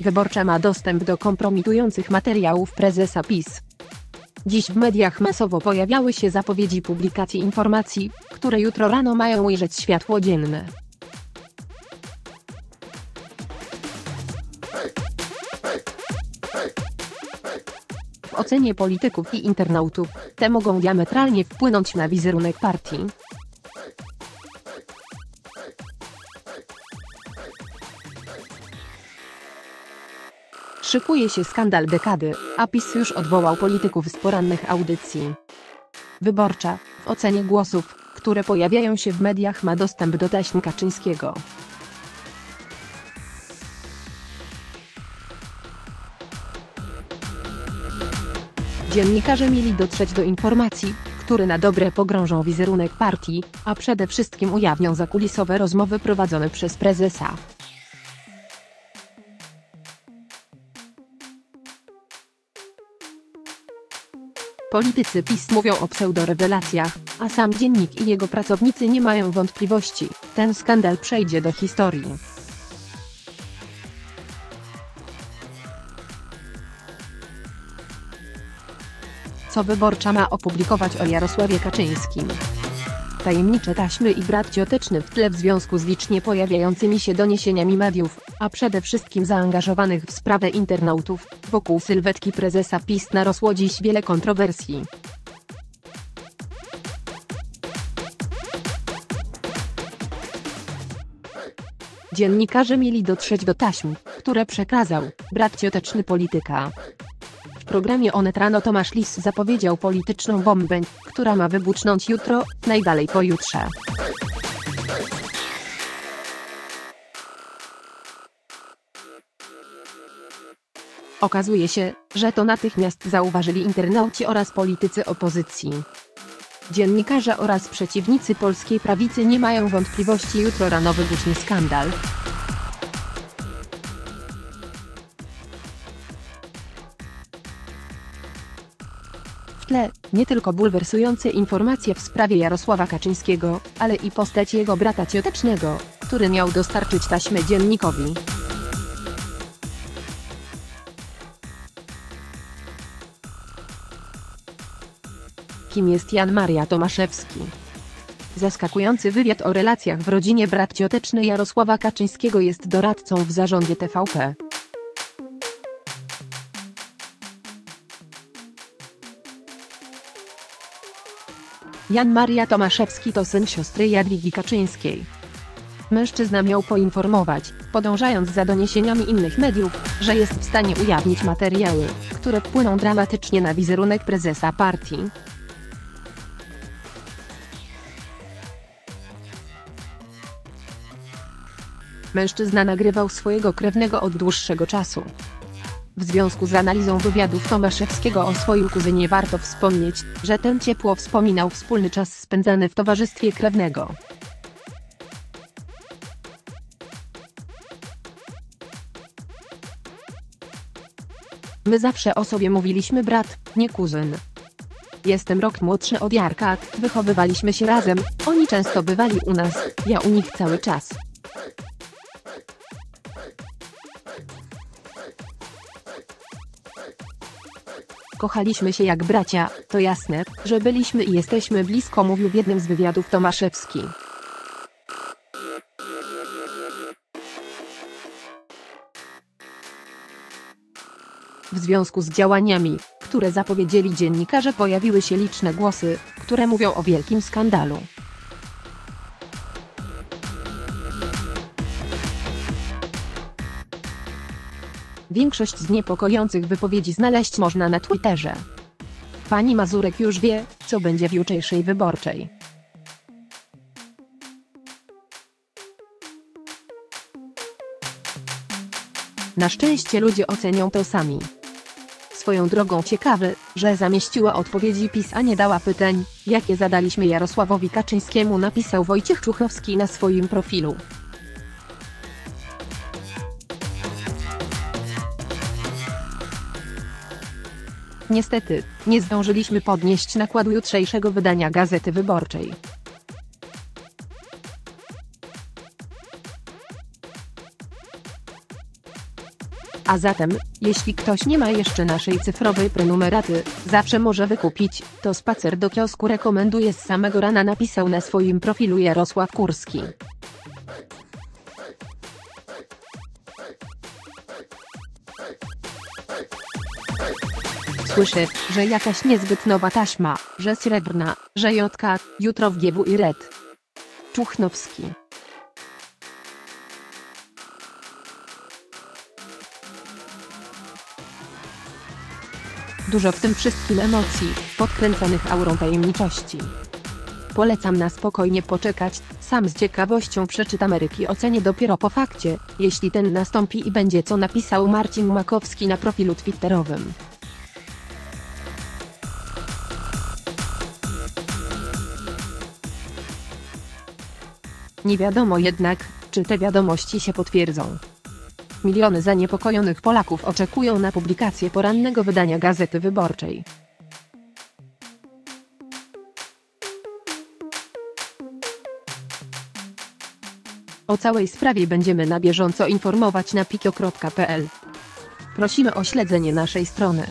Wyborcza ma dostęp do kompromitujących materiałów prezesa PiS. Dziś w mediach masowo pojawiały się zapowiedzi publikacji informacji, które jutro rano mają ujrzeć światło dzienne. W ocenie polityków i internautów, te mogą diametralnie wpłynąć na wizerunek partii. Szykuje się skandal dekady, a PiS już odwołał polityków z porannych audycji. Wyborcza, w ocenie głosów, które pojawiają się w mediach ma dostęp do taśm Kaczyńskiego. Dziennikarze mieli dotrzeć do informacji, które na dobre pogrążą wizerunek partii, a przede wszystkim ujawnią zakulisowe rozmowy prowadzone przez prezesa. Politycy PiS mówią o pseudorewelacjach, a sam dziennik i jego pracownicy nie mają wątpliwości, ten skandal przejdzie do historii. Co wyborcza ma opublikować o Jarosławie Kaczyńskim? Tajemnicze taśmy i brat cioteczny w tle w związku z licznie pojawiającymi się doniesieniami mediów, a przede wszystkim zaangażowanych w sprawę internautów, wokół sylwetki prezesa PiS narosło dziś wiele kontrowersji. Dziennikarze mieli dotrzeć do taśm, które przekazał brat cioteczny polityka. W programie Onet rano Tomasz Lis zapowiedział polityczną bombę, która ma wybuchnąć jutro, najdalej pojutrze. Okazuje się, że to natychmiast zauważyli internauci oraz politycy opozycji. Dziennikarze oraz przeciwnicy polskiej prawicy nie mają wątpliwości jutro rano wybuchnie skandal. W tle, nie tylko bulwersujące informacje w sprawie Jarosława Kaczyńskiego, ale i postać jego brata ciotecznego, który miał dostarczyć taśmę dziennikowi. Kim jest Jan Maria Tomaszewski? Zaskakujący wywiad o relacjach w rodzinie brat cioteczny Jarosława Kaczyńskiego jest doradcą w zarządzie TVP. Jan Maria Tomaszewski to syn siostry Jadwigi Kaczyńskiej. Mężczyzna miał poinformować, podążając za doniesieniami innych mediów, że jest w stanie ujawnić materiały, które wpłyną dramatycznie na wizerunek prezesa partii. Mężczyzna nagrywał swojego krewnego od dłuższego czasu. W związku z analizą wywiadów Tomaszewskiego o swoim kuzynie warto wspomnieć, że ten ciepło wspominał wspólny czas spędzany w towarzystwie krewnego. My zawsze o sobie mówiliśmy brat, nie kuzyn. Jestem rok młodszy od Jarka, wychowywaliśmy się razem, oni często bywali u nas, ja u nich cały czas. Kochaliśmy się jak bracia, to jasne, że byliśmy i jesteśmy blisko mówił w jednym z wywiadów Tomaszewski. W związku z działaniami, które zapowiedzieli dziennikarze pojawiły się liczne głosy, które mówią o wielkim skandalu. Większość z niepokojących wypowiedzi znaleźć można na Twitterze. Pani Mazurek już wie, co będzie w jutrzejszej wyborczej. Na szczęście ludzie ocenią to sami. Swoją drogą ciekawy, że zamieściła odpowiedzi PiS, a nie dała pytań, jakie zadaliśmy Jarosławowi Kaczyńskiemu napisał Wojciech Czuchowski na swoim profilu. Niestety, nie zdążyliśmy podnieść nakładu jutrzejszego wydania Gazety Wyborczej. A zatem, jeśli ktoś nie ma jeszcze naszej cyfrowej prenumeraty, zawsze może wykupić, to spacer do kiosku rekomenduje z samego rana napisał na swoim profilu Jarosław Kurski. Słyszę, że jakaś niezbyt nowa taśma, że srebrna, że jotka, jutro w GW i red. Czuchnowski. Dużo w tym wszystkim emocji, podkręconych aurą tajemniczości. Polecam na spokojnie poczekać, sam z ciekawością przeczytam Ameryki ocenię dopiero po fakcie, jeśli ten nastąpi i będzie co napisał Marcin Makowski na profilu twitterowym. Nie wiadomo jednak, czy te wiadomości się potwierdzą. Miliony zaniepokojonych Polaków oczekują na publikację porannego wydania Gazety Wyborczej. O całej sprawie będziemy na bieżąco informować na pikio.pl. Prosimy o śledzenie naszej strony.